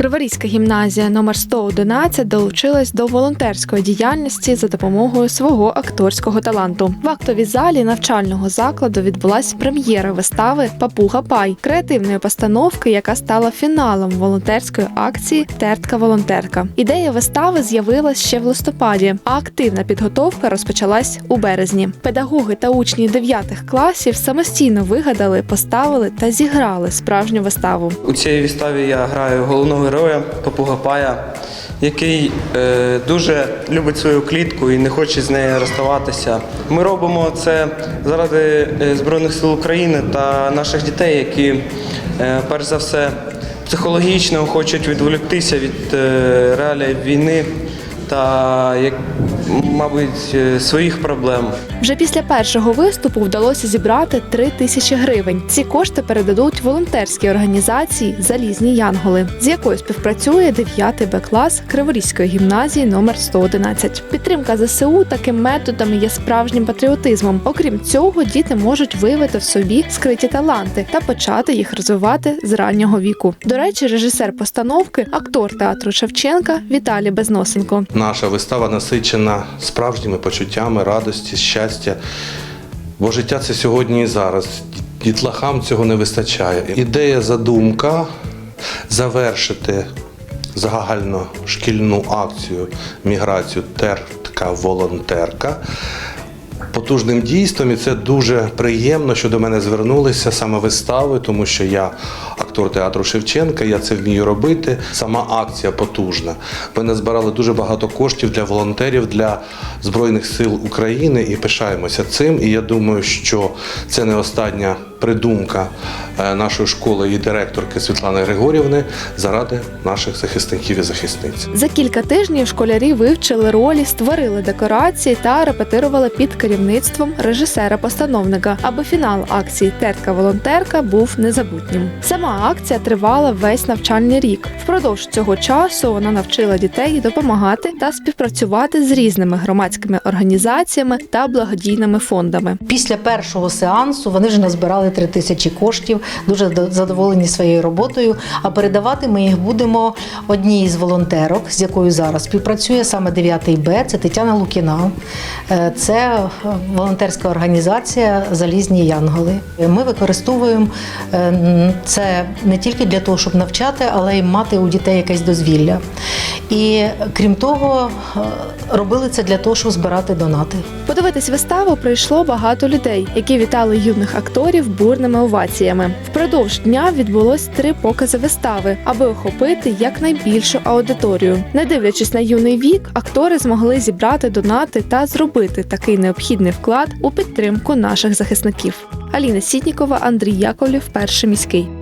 Криворізька гімназія номер 111 долучилась до волонтерської діяльності за допомогою свого акторського таланту. В актовій залі навчального закладу відбулася прем'єра вистави Папуга Пай креативної постановки, яка стала фіналом волонтерської акції Тертка волонтерка. Ідея вистави з'явилась ще в листопаді, а активна підготовка розпочалась у березні. Педагоги та учні 9 класів самостійно вигадали, поставили та зіграли справжню виставу. У цій виставі я граю головного героя Папуга Пая, який е, дуже любить свою клітку і не хоче з нею розставатися. Ми робимо це заради е, Збройних сил України та наших дітей, які е, перш за все психологічно хочуть відволіктися від е, реалій війни та, як, мабуть, е, своїх проблем. Вже після першого виступу вдалося зібрати 3 тисячі гривень. Ці кошти передадуть волонтерській організації Залізні Янголи, з якою співпрацює 9 Б клас Криворізької гімназії номер 111. Підтримка ЗСУ таким методами є справжнім патріотизмом. Окрім цього, діти можуть виявити в собі скриті таланти та почати їх розвивати з раннього віку. До речі, режисер постановки, актор театру Шевченка Віталій Безносенко. Наша вистава насичена справжніми почуттями радості, щастя. Бо життя це сьогодні і зараз. Дітлахам цього не вистачає. Ідея, задумка завершити загальношкільну акцію міграцію тертка волонтерка. Потужним дійством, і це дуже приємно, що до мене звернулися саме вистави, тому що я актор театру Шевченка, я це вмію робити. Сама акція потужна. Ми назбирали дуже багато коштів для волонтерів для Збройних сил України і пишаємося цим. І я думаю, що це не остання придумка е, нашої школи і директорки Світлани Григорівни заради наших захисників і захисниць. За кілька тижнів школярі вивчили ролі, створили декорації та репетирували під режисера-постановника, аби фінал акції Тертка волонтерка був незабутнім. Сама акція тривала весь навчальний рік. Впродовж цього часу вона навчила дітей допомагати та співпрацювати з різними громадськими організаціями та благодійними фондами. Після першого сеансу вони вже назбирали три тисячі коштів, дуже до- задоволені своєю роботою. А передавати ми їх будемо одній із волонтерок, з якою зараз співпрацює саме 9 Б. Це Тетяна Лукіна. Е, Це волонтерська організація Залізні Янголи. Ми використовуємо е, це не тільки для того, щоб навчати, але й мати у дітей якесь дозвілля. І крім того, е, робили це для того, щоб збирати донати. Подивитись виставу прийшло багато людей, які вітали юних акторів бурними оваціями. Впродовж дня відбулось три покази вистави, аби охопити якнайбільшу аудиторію. Не дивлячись на юний вік, актори змогли зібрати донати та зробити такий необхідний вклад у підтримку наших захисників. Аліна Сітнікова, Андрій Яковлів, перший міський.